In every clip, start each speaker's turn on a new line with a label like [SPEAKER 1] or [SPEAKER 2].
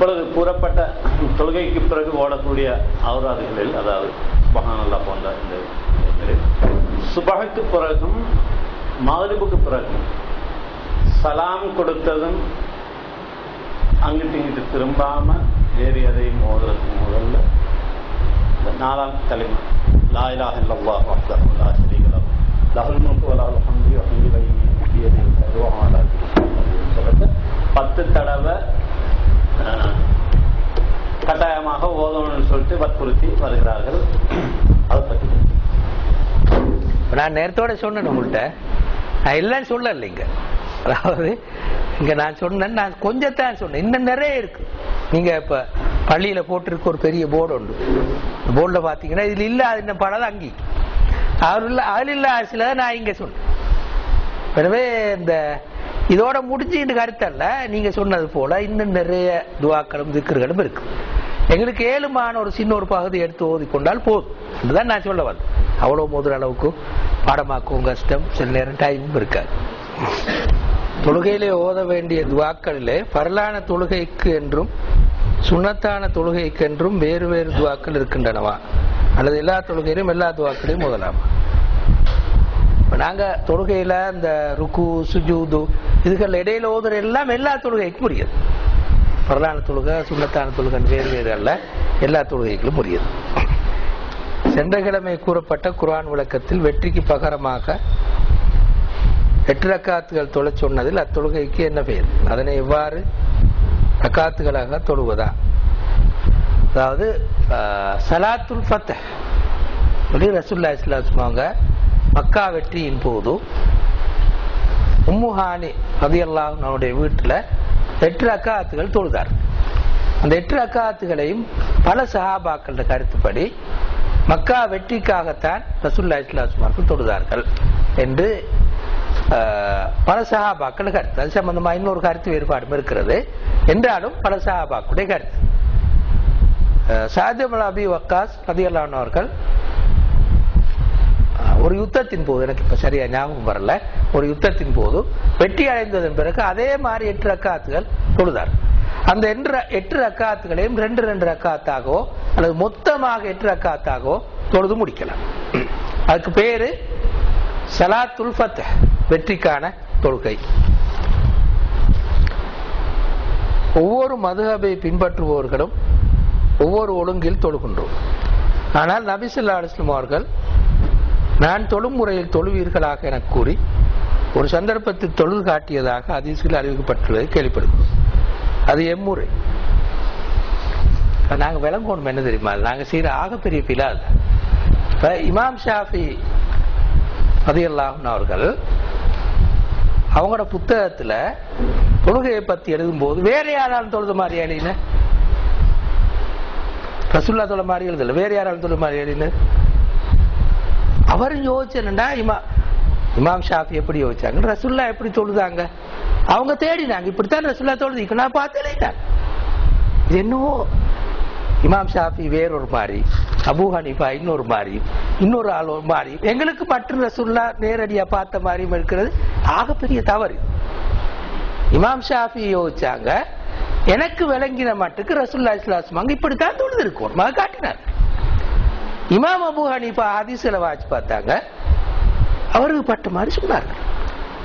[SPEAKER 1] இப்பொழுது கூறப்பட்ட தொழுகைக்கு பிறகு ஓடக்கூடிய அவராதுகளில் அதாவது சுபஹானல்லா போன்ற இந்த சுபகுக்கு பிறகும் மகரிபுக்கு பிறகும் சலாம் கொடுத்ததும் அங்கிட்டு இங்கிட்டு திரும்பாம வேறு எதையும் ஓடுறதுக்கு முதல்ல இந்த நாலாம் தலைமை லாயிலாக இலாஹ இல்லல்லாஹ் லா ஷரீக லஹு. லஹுல் முல்கு வ லஹுல் வற்புறுத்தி வருகிறார்கள். அதை பற்றி
[SPEAKER 2] நான் நேரத்தோட சொன்னேன் உங்கள்கிட்ட. நான் எல்லாம் சொல்ல இல்லைங்க அதாவது இங்க நான் சொன்னேன் நான் கொஞ்சத்தான் சொன்னேன். இன்னும் நிறைய இருக்கு. நீங்க இப்ப பள்ளியில போட்டிருக்க ஒரு பெரிய போர்டு உண்டு. போர்டுல பாத்தீங்கன்னா இதுல இல்லாத இன்னும் படம் அங்கி. அவர் இல்ல அதில் இல்ல சில நான் இங்க சொன்னேன். எனவே இந்த இதோட முடிஞ்சு இந்த கருத்தல்ல நீங்க சொன்னது போல இன்னும் நிறைய துவாக்களும் திக்கர்களும் இருக்கு. எங்களுக்கு ஏழுமான ஒரு சின்ன ஒரு பகுதி எடுத்து ஓதி கொண்டால் போதும். என்றுதான் நான் சொல்ல வந்தேன். அவ்வளவு மோதுற அளவுக்கு பாடமாக்கவும் கஷ்டம். சில நேரம் டைமும் இருக்காது. தொழுகையிலே ஓத வேண்டிய துவாக்களிலே பரலான தொழுகைக்கு என்றும் சுண்ணத்தான தொழுகைக்கு என்றும் வேறு வேறு துவாக்கள் இருக்கின்றனவா? அல்லது எல்லா தொழுகையிலும் எல்லா துவாக்களையும் ஓதலாமா? நாங்க தொழுகையில இந்த ருக்கு சுஜூது இதுகள் இடையில ஓதுற எல்லாம் எல்லா தொழுகைக்கும் புரியுது பரலான தொழுகை சுண்ணத்தான தொழுகை வேறு வேறு அல்ல. எல்லா தொழுகைகளும் உரியது. சென்ற கிழமை கூறப்பட்ட குரான் விளக்கத்தில் வெற்றிக்கு பகரமாக எட்டு ரக்காத்துகள் தொலை சொன்னதில் அத்தொழுகைக்கு என்ன பெயர்? அதனை எவ்வாறு ரக்காத்துகளாக தொழுவதா? அதாவது சலாத்துல் ஃபத்தஹ். ரசுல்லா இஸ்லாம் மக்கா வெற்றியின் போது உம்முஹானி ரதியல்லாஹு நம்முடைய வீட்டுல எட்டு ரக்காத்துகள் தொழுதார். அந்த எட்டு ரக்காத்துகளையும் பல சஹாபாக்கள கருத்துப்படி மக்கா வெற்றிக்காகத்தான் ரசூல்லா இஸ்லாசுமார்கள் தொழுதார்கள் என்று ஆஹ், பல சஹாபாக்கள் கருத்து. அது சம்பந்தமா இன்னொரு கருத்து வேறுபாடும் இருக்கிறது. என்றாலும் பல சஹாபாக்களுடைய கருத்து. சாதிபல் அபி வக்காஸ் பதியலானவர்கள் ஒரு யுத்தத்தின் போது எனக்கு இப்ப சரியா ஞாபகம் வரல. ஒரு யுத்தத்தின் போது வெற்றி அடைந்ததன் பிறகு அதே மாதிரி எட்டு ரக்காத்துகள் தொழுதார். அந்த எட்டு ரக்காத்துகளையும் ரெண்டு ரெண்டு ரக்காத்தாகவோ அல்லது மொத்தமாக எட்டு ரக்காத்தாகவோ தொழுது முடிக்கலாம். அதுக்கு பேரு சலாத்துல் ஃபத்ஹ் வெற்றிக்கான தொழுகை. ஒவ்வொரு மதுஹபை பின்பற்றுபவர்களும் ஒவ்வொரு ஒழுங்கில் தொழுகின்றோம். ஆனால் நபிசுல்லா அலுவலம் அவர்கள் நான் தொழும் முறையில் தொழுவீர்களாக என கூறி ஒரு சந்தர்ப்பத்தில் தொழில் காட்டியதாக அதிசயில் அறிவிக்கப்பட்டுள்ளது கேள்விப்படுகிறோம். அது எம்முறை நாங்கள் நாங்க விளங்கணும் என்ன தெரியுமா? நாங்க செய்யற ஆகப்பெரிய பிலா அது இமாம் ஷாஃபி ரதியல்லாஹு அவர்கள் அவங்களோட புத்தகத்துல தொழுகையை பத்தி எழுதும்போது வேற யாராலும் தொழுது மாதிரி எழுதின? ரசுல்லா தொலை மாதிரி எழுதல வேற யாராலும் தொழுத மாதிரி எழுதின? அவரும் யோசிச்சா இமா இமாம் ஷாஃபி எப்படி யோசிச்சாங்க ரசுல்லா எப்படி தொழுதாங்க? அவங்க தேடினாங்க இப்படித்தான் ரசுல்லா தொழுதிக்கு நான் பார்த்தேன் இது என்னவோ? இமாம் ஷாஃபி வேறொரு மாதிரி அபூ ஹனிஃபா இன்னொரு மாதிரி இன்னொரு ஆள் ஒரு மாதிரி எங்களுக்கு மற்ற ரசுல்லா நேரடியா பார்த்த மாதிரியும் இருக்கிறது. ஆகப்பெரிய தவறு. இமாம் ஷாஃபி யோசிச்சாங்க எனக்கு விளங்கின மட்டுக்கு ரசுல்லா இஸ்லாஸ்மாங்க இப்படித்தான் தொழுது இருக்கும். காட்டினார் இமாம் அபு ஹனீஃபா ஹதீஸ்ல வாச்சு பார்த்தாங்க. அவருக்கு பட்ட மாதிரி சொன்னார்கள்.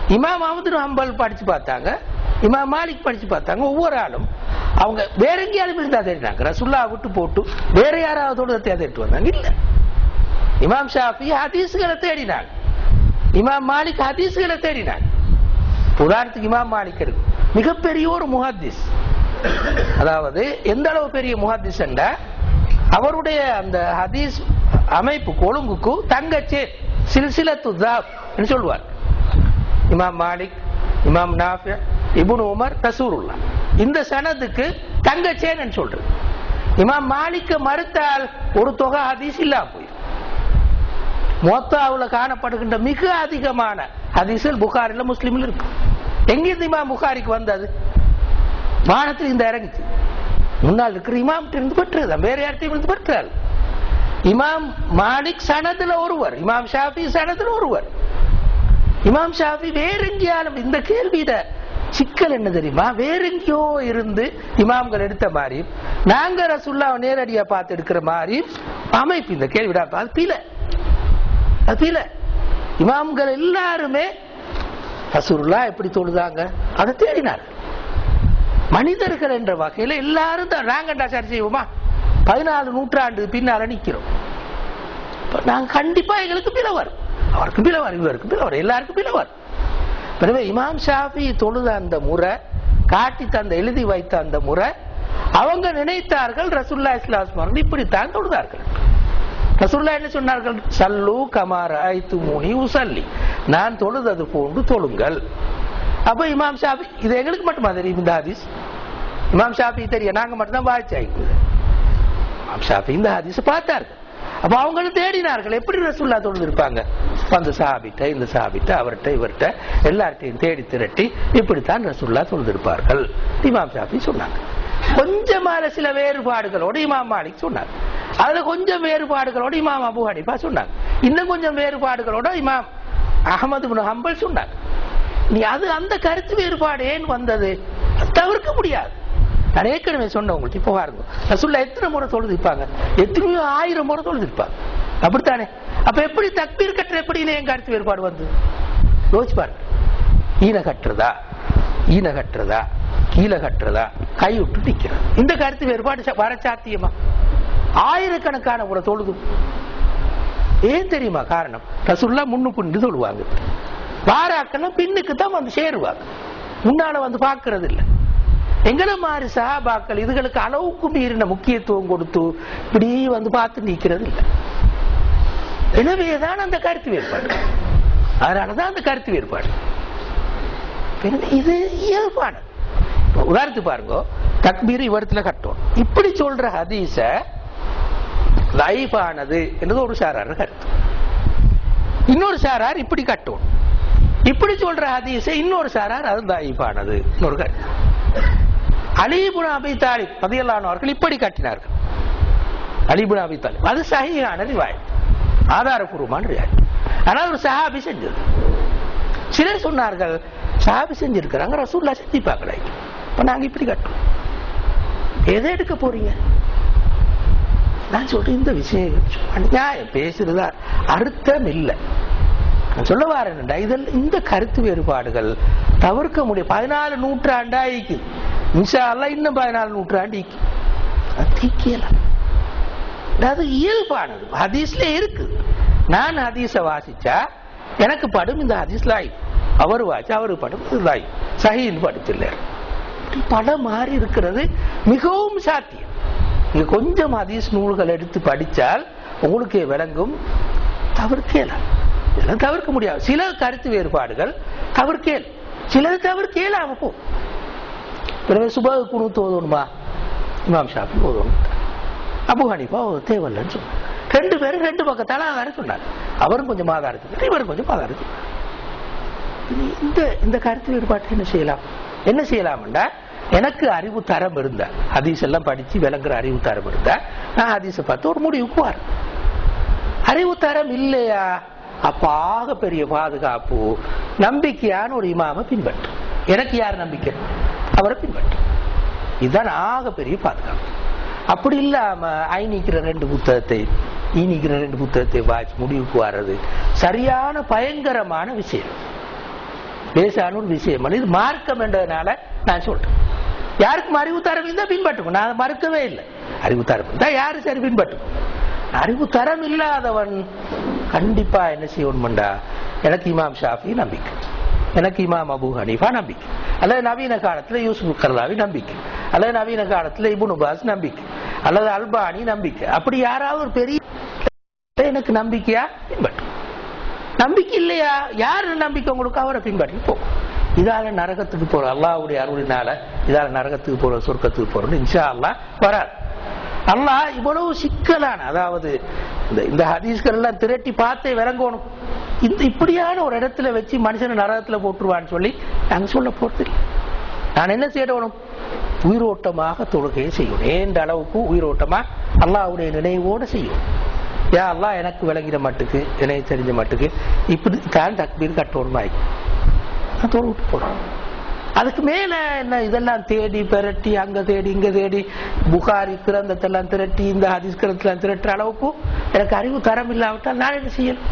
[SPEAKER 2] இமாம் அமது ஹம்பல் படிச்சு பார்த்தாங்க. இமாம் மாலிக் படிச்சு பார்த்தாங்க. ஒவ்வொரு ஆளும் அவங்க வேற எங்கேயாலும் இருந்தா தேடினாங்க. ரசுல்லா விட்டு போட்டு வேற யாராவது தேடிட்டு வந்தாங்க. இல்ல. இமாம் ஷாஃபி ஹதீஸ்களை தேடினாங்க. இமாம் மாலிக் ஹதீஸ்களை தேடினாங்க. உதாரணத்துக்கு இமாம் மாலிக் இருக்கு மிகப்பெரிய ஒரு முஹாதிஸ் அதாவது எந்த அளவு பெரிய முஹாதிஸ் என்றா அவருடைய அந்த ஹதீஸ் அமைப்பு கொழுங்குக்கு தங்கச்சே சில்சிலத்து தாப் என்று சொல்லுவார் இமாம் மாலிக் இமாம் நாஃபியா இபுன் உமர் தசூருல்லா இந்த சனதுக்கு தங்கச்சேன்னு சொல்றது. இமாம் மாலிக்க மறுத்தால் ஒரு தொகை ஹதீஸ் இல்லாம போயிடும். மொத்தாவுல காணப்படுகின்ற மிக அதிகமான ஹதீஸில் புகாரில முஸ்லீமில் இருக்கு. எங்கிருந்து இமாம் புகாரிக்கு வந்தது? வானத்தில் இந்த இறங்குச்சு. முன்னால் இருக்கிற இமாம் இருந்து பெற்றது வேற யார்கிட்டையும் இருந்து பெற்றாள் இமாம் மாலிக் சனதுல ஒருவர் இமாம் ஷாஃபி சனதுல ஒருவர். இமாம் ஷாஃபி வேறெங்கேயாலும் இந்த கேள்வியிட சிக்கல் என்ன தெரியுமா? வேறெங்கேயோ இருந்து இமாம்கள் எடுத்த மாதிரி நாங்க ரசுல்லாவை நேரடியா பார்த்து எடுக்கிற மாதிரி அமைப்பு இந்த கேள்விடா அது பீல அது பீல இமாம்கள் எல்லாருமே ரசூல்லா எப்படி தொழுதாங்க? அதை தேடினார் மனிதர்கள் என்ற வகையில எல்லாரும் தான். நாங்கண்டா சரி செய்வோமா? பதினாலு நூற்றாண்டு பின்னால நிக்கிறோம். இப்ப நாங்க கண்டிப்பா எங்களுக்கு பிளவர். அவருக்கு பிளவர் இவருக்கு பிளவர் வரும் எல்லாருக்கும் பிழை வரும் எனவே இமாம் ஷாஃபி தொழுத அந்த முறை காட்டி தந்த எழுதி வைத்த அந்த முறை அவங்க நினைத்தார்கள் ரசுல்லா இஸ்லாம் இப்படித்தான் தொழுதார்கள். ரசுல்லா என்ன சொன்னார்கள்? சல்லு கமார் ஐத்து மூனி உசல்லி. நான் தொழுதது போன்று தொழுங்கள். அப்ப இமாம் ஷாஃபி இது எங்களுக்கு மட்டுமா தெரியும் இந்த ஹாதிஸ்? இமாம் ஷாஃபி தெரியும் நாங்க மட்டும்தான் வாய்ச்சி இமாம் ஷாஃபி இந்த ஹதீஸ் பார்த்தார்கள் அப்ப அவங்களும் தேடினார்கள். எப்படி ரசூல்லா தொழுது இருப்பாங்க அந்த சாபிட்ட இந்த சாபிட்ட அவர்கிட்ட இவர்கிட்ட எல்லார்ட்டையும் தேடி திரட்டி இப்படித்தான் ரசூல்லா தொழுது இருப்பார்கள் இமாம் ஷாஃபி சொன்னாங்க. கொஞ்சமான சில வேறுபாடுகளோடு இமாம் மாலிக் சொன்னாங்க அதுல கொஞ்சம் வேறுபாடுகளோடு இமாம் அபு ஹனிஃபா சொன்னாங்க இன்னும் கொஞ்சம் வேறுபாடுகளோட இமாம் அகமது பின் ஹம்பல் சொன்னாங்க நீ அது அந்த கருத்து வேறுபாடு ஏன் வந்தது? தவிர்க்க முடியாது. நான் ஏற்கனவே சொன்னேன் உங்களுக்கு இப்போ பாருங்க. ரசுல்லா எத்தனை முறை தொழுதிருப்பாங்க எத்தனையோ ஆயிரம் முறை தொழுதிருப்பாங்க. அப்படித்தானே? அப்ப எப்படி தக்பீர் கட்டுற எப்படி என் கருத்து வேறுபாடு வந்து? யோசிச்சு பாருங்க. ஈன கட்டுறதா? ஈன கட்டுறதா? கீழே கட்டுறதா? கை விட்டு நிக்கிறது? இந்த கருத்து வேறுபாடு வர சாத்தியமா? ஆயிரக்கணக்கான முறை தொழுது ஏன் தெரியுமா காரணம்? ரசுல்லா முன்னு பின்னு தொழுவாங்க. வாராக்கெல்லாம் பின்னுக்கு தான் வந்து சேருவாங்க. முன்னால வந்து பார்க்கறது இல்ல எங்களை மாதிரி சகாபாக்கள் இதுகளுக்கு அளவுக்கு மீறின முக்கியத்துவம் கொடுத்து இப்படி வந்து பார்த்து நிக்கிறது இல்லை. எனவேதான் அந்த கருத்து வேறுபாடு. அதனாலதான் அந்த கருத்து வேறுபாடு. இது இயல்பான. உதாரணத்துக்கு பாருங்க தக்பீர் இவரத்துல கட்டும். இப்படி சொல்ற ஹதீஸ லைஃபானது என்பது ஒரு சாரார் கருத்து. இன்னொரு சாரார் இப்படி கட்டும். இப்படி சொல்ற ஹதீச இன்னொரு சாரார் அது தாயிஃபானது இன்னொரு கருத்து. அலிபுன் அபி தாலிப் பதியல்லானவர்கள் இப்படி காட்டினார்கள். அலிபுன் அபி தாலிப். அது சகியான ரிவாயத். ஆதாரபூர்வமான ரிவாயத். ஆனால் ஒரு சஹாபி செஞ்சது. சிலர் சொன்னார்கள் சஹாபி செஞ்சிருக்கிறாங்க ரசூல்லா செஞ்சு பார்க்கல இப்போ நாங்க இப்படி கட்டுறோம். எதை எடுக்க போறீங்க? நான் சொல்றேன் இந்த விஷயம் நியாயம் பேசுறதா அர்த்தம் இல்லை. சொல்ல வரேன்டா இதில் இந்த கருத்து வேறுபாடுகள் தவிர்க்க முடியும். பதினாலு நூற்றாண்டாய்க்கு இன்ஷா இன்னும் பதினாலு நூற்றாண்டு இக்கு அது இயல்பானது. ஹதீஸ்ல இருக்கு. நான் ஹதீஸ வாசிச்சா எனக்கு படும் இந்த ஹதீஸ் லாய். அவர் வாசிச்சா அவரு படும் லாய். சஹின்னு படிச்சில்ல படம் மாறி இருக்கிறது மிகவும் சாத்தியம். நீங்க கொஞ்சம் ஹதீஸ் நூல்கள் எடுத்து படிச்சால் உங்களுக்கு விளங்கும். தவிர்க்கலாம் இதெல்லாம் தவிர்க்க முடியாது. சில கருத்து வேறுபாடுகள் தவிர்க்கேல் சிலது தவிர்க்கேலாம போ பிறகு சுபா குணு தோதணுமா? இமாம் ஷாஃபி ஓதணும் அபு ஹனிஃபா தேவையில்லைன்னு சொன்னார். ரெண்டு பேரும் ரெண்டு பக்கத்தால ஆதாரம் சொன்னார். அவரும் கொஞ்சம் ஆதாரம் சொன்னார் இவரும் கொஞ்சம் ஆதாரம் சொன்னார் இந்த இந்த கருத்து வேறுபாட்டை என்ன செய்யலாம்? என்ன செய்யலாம்டா எனக்கு அறிவு தரம் இருந்த. ஹதீஸ் எல்லாம் படிச்சு விளங்குற அறிவு தரம் இருந்த நான் ஹதீஸை பார்த்து ஒரு முடிவுக்கு வரேன். அறிவு தரம் இல்லையா? அப்ப ஆக பெரிய பாதுகாப்பு நம்பிக்கையான ஒரு இமாம பின்பற்று எனக்கு யார் நம்பிக்கை? அவரை பின்பற்று இதுதான் ஆக பெரிய பாதுகாப்பு. அப்படி இல்லாம ஐ ரெண்டு புத்தகத்தை ஈ ரெண்டு புத்தகத்தை வாய்ச்சி முடிவுக்கு வர்றது சரியான பயங்கரமான விஷயம். லேசான ஒரு விஷயம். இது மார்க்கம் என்றதுனால நான் சொல்றேன். யாருக்கும் அறிவு தரம் இருந்தா பின்பற்றும் நான் அதை மறுக்கவே இல்லை. அறிவு தரம் இருந்தா யாரு சரி பின்பற்றும் அறிவு தரம் இல்லாதவன் கண்டிப்பா என்ன செய்யணும்டா எனக்கு இமாம் ஷாஃபி நம்பிக்கை. எனக்கு இமாம் அபு ஹனீஃபா நம்பிக்கை. அல்லது நவீன காலத்துல யூசுப் கர்லாவி நம்பிக்கை. அல்லது நவீன காலத்துல இபுன் பாஸ் நம்பிக்கை. அல்லது அல்பானி நம்பிக்கை. அப்படி யாராவது ஒரு பெரிய எனக்கு நம்பிக்கையா? பின்பற்றும் நம்பிக்கை இல்லையா? யாரு நம்பிக்கை உங்களுக்கு? அவரை பின்பற்றி போகும் இதால நரகத்துக்கு போற அல்லாவுடைய அருளினால இதால நரகத்துக்கு போற சொர்க்கத்துக்கு போறோம்னு இன்ஷா அல்லாஹ் வராது அல்லாஹ் இவ்வளவு சிக்கலான அதாவது இந்த இந்த ஹதீஸ்கள் எல்லாம் திரட்டி பார்த்தே விளங்கணும். இந்த இப்படியான ஒரு இடத்துல வச்சு மனுஷனை நரகத்துல போட்டுருவான்னு சொல்லி நாங்க சொல்ல போறதில்லை. நான் என்ன செய்யணும் உயிரோட்டமாக தொழுகையை செய்யணும். ஏந்த அளவுக்கு உயிரோட்டமா? அல்லாவுடைய நினைவோட செய்யும் ஏன் அல்லாஹ் எனக்கு விளங்கின மட்டுக்கு நினைவு தெரிஞ்ச மட்டுக்கு. இப்படி தான் தக்பீர் கட்டணும் நான் தொழு விட்டு போறோம் அதுக்கு மேல என்ன? இதெல்லாம் தேடி பெரட்டி அங்க தேடி இங்க தேடி புகாரி கிரந்தத்தெல்லாம் திரட்டி இந்த ஹதீஸ் கிரந்தத்தெல்லாம் திரட்டுற அளவுக்கு எனக்கு அறிவு தரம் இல்லாவிட்டால் நான் என்ன செய்யணும்?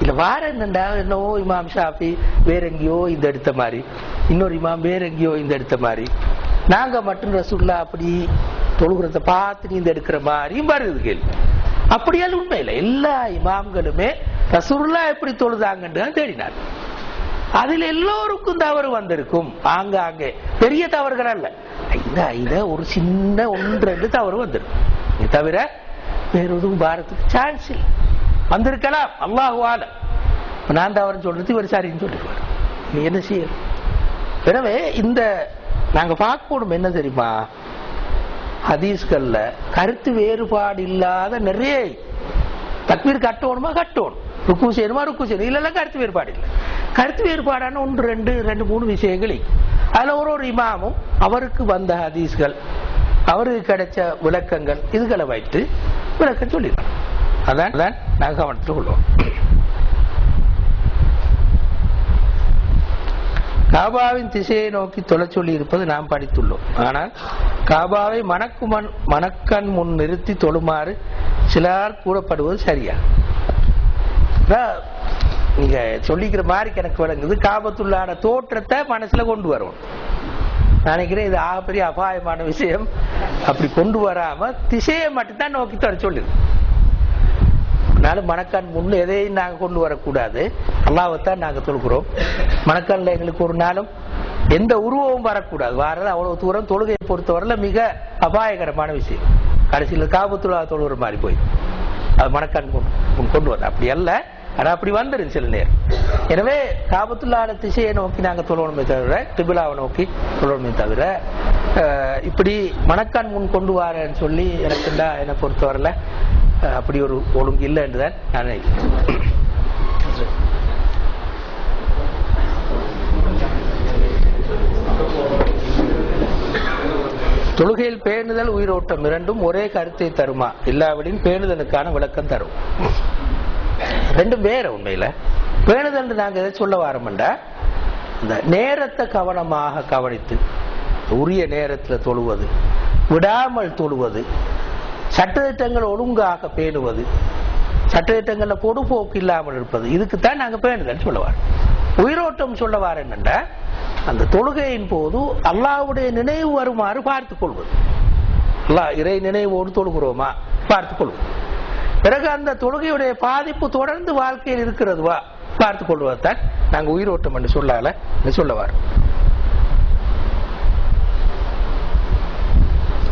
[SPEAKER 2] இல்ல வார என்னண்டா என்னவோ இமாம் ஷாஃபி வேற எங்கேயோ இந்த எடுத்த மாதிரி. இன்னொரு இமாம் வேற எங்கேயோ இந்த எடுத்த மாதிரி. நாங்க மட்டும் ரசுல்லா அப்படி தொழுகிறத பார்த்து நீ இந்த எடுக்கிற மாதிரியும் வருது கேள்வி. அப்படியால் உண்மை இல்லை எல்லா இமாம்களுமே ரசூல்லா எப்படி தொழுதாங்கன்னு தான் தேடினார். அதில் எல்லோருக்கும் தவறு வந்திருக்கும். ஆங்காங்கே பெரிய தவறுகள் அல்ல. இந்த ஒரு சின்ன ஒன்று ரெண்டு தவறு வந்திருக்கும். தவிர வேற எதுவும் பாரத்துக்கு சான்ஸ் இல்லை. வந்திருக்கலாம். அல்லாஹு ஆலம். நான் தவறுன்னு சொல்றது இவர் சரின்னு சொல்லிடுவார். நீ என்ன செய்ய எனவே இந்த நாங்க பார்க்கணும் என்ன தெரியுமா? ஹதீஸ்கள்ல கருத்து வேறுபாடு இல்லாத நிறைய தக்பீர் கட்டணுமா? கட்டணும். ருக்கு செய்யணுமா? ருக்கு செய்யணும். இல்லைல்ல கருத்து வேறுபாடு இல்லை. கருத்து வேறுபாடான ஒன்று ரெண்டு ரெண்டு மூணு விஷயங்கள் அதில் ஒரு ஒரு இமாமும் அவருக்கு வந்த ஹதீஸ்கள் அவருக்கு கிடைச்ச விளக்கங்கள் இதுகளை வைத்து விளக்கம் சொல்லிடுறோம் அதான் நாங்கள் கவனத்தில் கொள்வோம். காபாவின் திசையை நோக்கி தொலை சொல்லி இருப்பது நாம் படித்துள்ளோம். ஆனால் காபாவை மணக்கு மண் மணக்கண் முன் நிறுத்தி தொழுமாறு சிலர் கூறப்படுவது சரியா? நீங்க சொல்லிக்கிற மாதிரி எனக்கு விளங்குது. காபத்துள்ளான தோற்றத்தை மனசுல கொண்டு வரணும். நினைக்கிறேன் இது ஆகப்பெரிய அபாயமான விஷயம். அப்படி கொண்டு வராம திசையை மட்டும்தான் நோக்கி தொலை சொல்லிடு அதனால மணக்கான் முன்னு எதையும் நாங்க கொண்டு வரக்கூடாது. அல்லாவைத்தான் நாங்க தொழுகிறோம் மணக்கான்ல எங்களுக்கு ஒரு நாளும் எந்த உருவமும் வரக்கூடாது. வாரது அவ்வளவு தூரம் தொழுகையை பொறுத்தவரையில் மிக அபாயகரமான விஷயம். கடைசியில் காபத்துலா தொழுகிற மாதிரி போய். அது மணக்கான் கொண்டு வர. அப்படி அல்ல. ஆனால் அப்படி வந்துடும் சில நேரம். எனவே காபத்துள்ளான திசையை நோக்கி நாங்க தொழணுமே தவிர திபிலாவை நோக்கி தொழணுமே தவிர இப்படி மணக்கான் முன் கொண்டு வரேன்னு சொல்லி எனக்கு என்னை பொறுத்தவரையில் அப்படி ஒரு ஒழுங்கு இல்லை என்றுதான் நான் நினைக்கிறேன். தொழுகையில் பேணுதல் உயிரோட்டம் இரண்டும் ஒரே கருத்தை தருமா? இல்லாவிடின் பேணுதலுக்கான விளக்கம் தரும். ரெண்டும் வேற உண்மையில. பேணுதல் நாங்க எதை சொல்ல வாரோம்டா இந்த நேரத்தை கவனமாக கவனித்து உரிய நேரத்துல தொழுவது விடாமல் தொழுவது சட்டத்திட்டங்கள் ஒழுங்காக பேணுவது சட்டத்திட்டங்கள்ல பொடுபோக்கு இல்லாமல் இருப்பது இதுக்குத்தான் நாங்க பேணுதல் சொல்லுவார் உயிரோட்டம் சொல்ல வார அந்த தொழுகையின் போது அல்லாவுடைய நினைவு வருமாறு பார்த்துக் கொள்வது. அல்லா இறை நினைவோடு தொழுகிறோமா? பார்த்துக் கொள்வது. பிறகு அந்த தொழுகையுடைய பாதிப்பு தொடர்ந்து வாழ்க்கையில் இருக்கிறதுவா பார்த்துக் கொள்வதுதான் நாங்க உயிரோட்டம் என்று சொல்லால என்று சொல்ல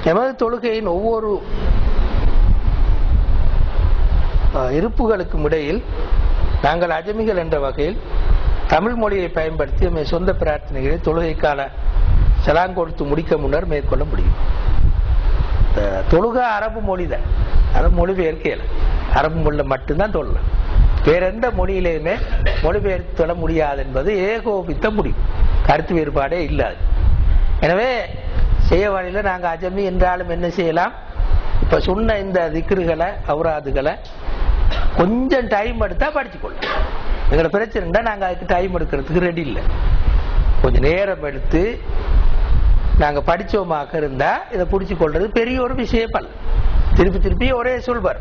[SPEAKER 2] எமது தொழுகையின் ஒவ்வொரு இருப்புகளுக்கும் இடையில் நாங்கள் அஜமிகள் என்ற வகையில் தமிழ் மொழியை பயன்படுத்தி எமது சொந்த பிரார்த்தனைகளை தொழுகைக்கான செலாங் கொடுத்து முடிக்க முன்னர் மேற்கொள்ள முடியும். இந்த தொழுகை அரபு மொழி தான் அது மொழிபெயர்க்கையில் அரபு மொழியில் மட்டும்தான் தொழலாம் வேற எந்த மொழியிலையுமே மொழிபெயர்த்து தொழ முடியாது என்பது ஏகோபித்த முடியும் கருத்து வேறுபாடே இல்லாது. எனவே செய்ய வழியில நாங்க அஜமி என்றாலும் என்ன செய்யலாம்? இப்போ சொன்ன இந்த திக்ருகளை அவுராதுகளை கொஞ்சம் டைம் எடுத்தா படிச்சுக்கொள்ளும். எங்களோட பிரச்சனைனா நாங்க அதுக்கு டைம் எடுக்கிறதுக்கு ரெடி இல்லை. கொஞ்சம் நேரம் எடுத்து நாங்க படிச்சோமாக இருந்தா இதை புடிச்சு பெரிய ஒரு விஷயம் அல்ல திருப்பி திருப்பி ஒரே சொல்வார்.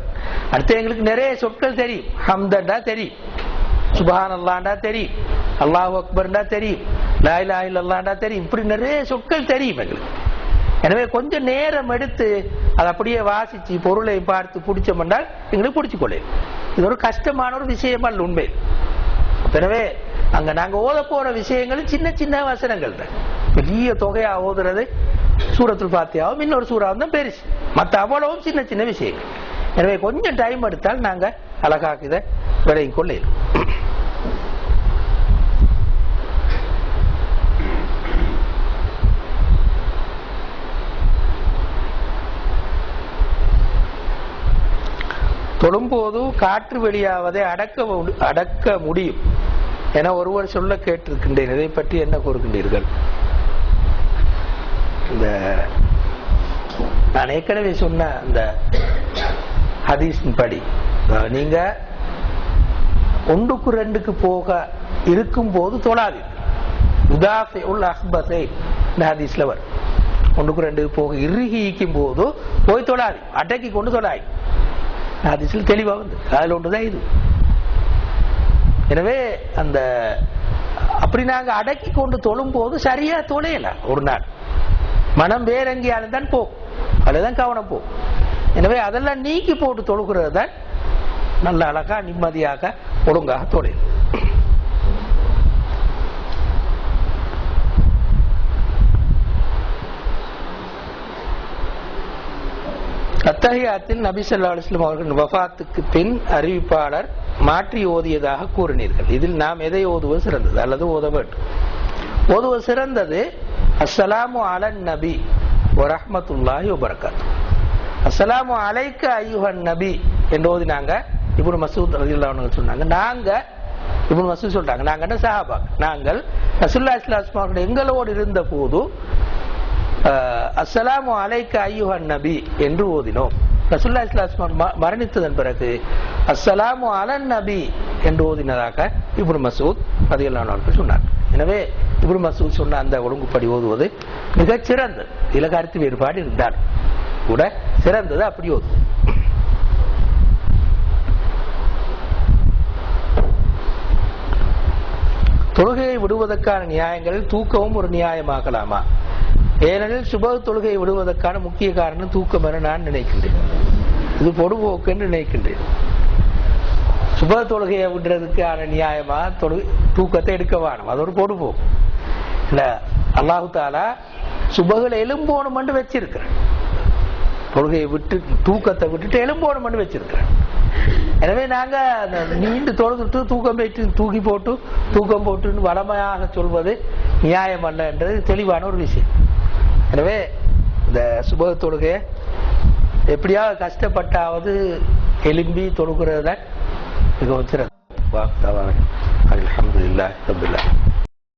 [SPEAKER 2] அடுத்து எங்களுக்கு நிறைய சொற்கள் தெரியும். ஹம்தண்டா தெரியும். சுபான் அல்லாண்டா தெரியும். அல்லாஹ் அக்பர்ண்டா தெரியும். லா இல்லாண்டா தெரியும். இப்படி நிறைய சொற்கள் தெரியும் எங்களுக்கு. எனவே கொஞ்சம் நேரம் எடுத்து அதை அப்படியே வாசிச்சு பொருளை பார்த்து பிடிச்சோம்னால் எங்களுக்கு பிடிச்சிக்கொள்ளையும் இது ஒரு கஷ்டமான ஒரு விஷயம் அல்ல உண்மை. எனவே அங்க நாங்க ஓத போற விஷயங்கள் சின்ன சின்ன வசனங்கள். தான் பெரிய தொகையா ஓதுறது சூரத்தில் பாத்தியாவும் இன்னொரு சூறாவும் தான் பெருசு. மத்த அவ்வளவும் சின்ன சின்ன விஷயங்கள். எனவே கொஞ்சம் டைம் எடுத்தால் நாங்க அழகாக இதை விளையும் கொள்ளையிடும் தொழும்போது காற்று வெளியாவதை அடக்க அடக்க முடியும். என ஒருவர் சொல்ல கேட்டிருக்கின்றேன். இதை பற்றி என்ன கூறுகின்றீர்கள்? இந்த நான் ஏற்கனவே சொன்ன அந்த ஹதீஸின் படி. நீங்க ஒன்றுக்கு ரெண்டுக்கு போக இருக்கும் போது தொழாதீர்கள். உதாசை உள்ள அஹ்பசை ஹதீஸ்ல வரும். ஒன்றுக்கு ரெண்டுக்கு போக இறுகிக்கும் போது போய் தொடாது அடக்கி கொண்டு தொடாது ஹதீஸில் தெளிவா வந்து அதுல ஒன்றுதான் இது. எனவே அந்த அப்படி நாங்க அடக்கி கொண்டு தொழும் போது சரியா தொழையலை ஒரு நாள். மனம் வேற எங்கேயாலும் தான் போகும். அதுதான் கவனம் போகும். எனவே அதெல்லாம் நீக்கி போட்டு தொழுகிறது தான் நல்ல அழகா நிம்மதியாக ஒழுங்காக தொழில். அத்தகையாத்தில் நபி சொல்லா அலுவலம் வஸல்லம் அவர்கள் வஃபாத்துக்கு பின் அறிவிப்பாளர் மாற்றி ஓதியதாக கூறினீர்கள். இதில் நாம் எதை ஓதுவது சிறந்தது? அல்லது ஓத வேண்டும். ஓதுவது சிறந்தது அஸ்ஸலாமு அலன் நபி வரஹ்மத்துல்லாஹி வபரகாத்து அஸ்ஸலாமு அலைக்க ஐயுஹன் நபி என்று ஓதினாங்க இப்னு மசூத் ரலியல்லாஹு சொன்னாங்க. நாங்க இப்னு மசூத் சொல்றாங்க நாங்க என்ன சஹாபா நாங்கள் ரசூலுல்லாஹி ஸல்லல்லாஹு அலைஹி எங்களோடு இருந்த போது அஸ்ஸலாமு அலைக்க ஐயுஹன் நபி என்று ஓதினோம். ரசுல்லா இஸ்லாம் மரணித்ததன் பிறகு அஸ்ஸலாமு அலன் நபி என்று ஓதினதாக இப்ரு மசூத் பதிகளான சொன்னார். எனவே இப்ரு மசூத் சொன்ன அந்த ஒழுங்குப்படி ஓதுவது மிகச் சிறந்தது. இதுல கருத்து வேறுபாடு இருந்தார் கூட சிறந்தது அப்படி ஓதுவது தொழுகையை விடுவதற்கான நியாயங்களில் தூக்கவும் ஒரு நியாயமாகலாமா? ஏனெனில் சுப தொழுகையை விடுவதற்கான முக்கிய காரணம் தூக்கம் என நான் நினைக்கின்றேன். இது பொடுபோக்கு என்று நினைக்கின்றேன். சுப தொழுகையை விடுறதுக்கான நியாயமா? தொழு தூக்கத்தை எடுக்க வேணும். அது ஒரு பொடுபோக்கு. இல்ல அல்லாஹு தாலா சுபகுல எலும்போணும் என்று வச்சிருக்கிறேன். தொழுகையை விட்டு தூக்கத்தை விட்டுட்டு எலும்போணும் என்று வச்சிருக்கிறேன். எனவே நாங்க அந்த நீண்டு தொழுதுட்டு தூக்கம் போயிட்டு தூக்கி போட்டு தூக்கம் போட்டுன்னு வளமையாக சொல்வது நியாயம் அல்ல என்றது தெளிவான ஒரு விஷயம். எனவே இந்த சுப தொழுகையை எப்படியாவது கஷ்டப்பட்டாவது எலும்பி தொழுகிறது தான் மிகவும் சிறந்த அலமதுல்லா அப்துல்லா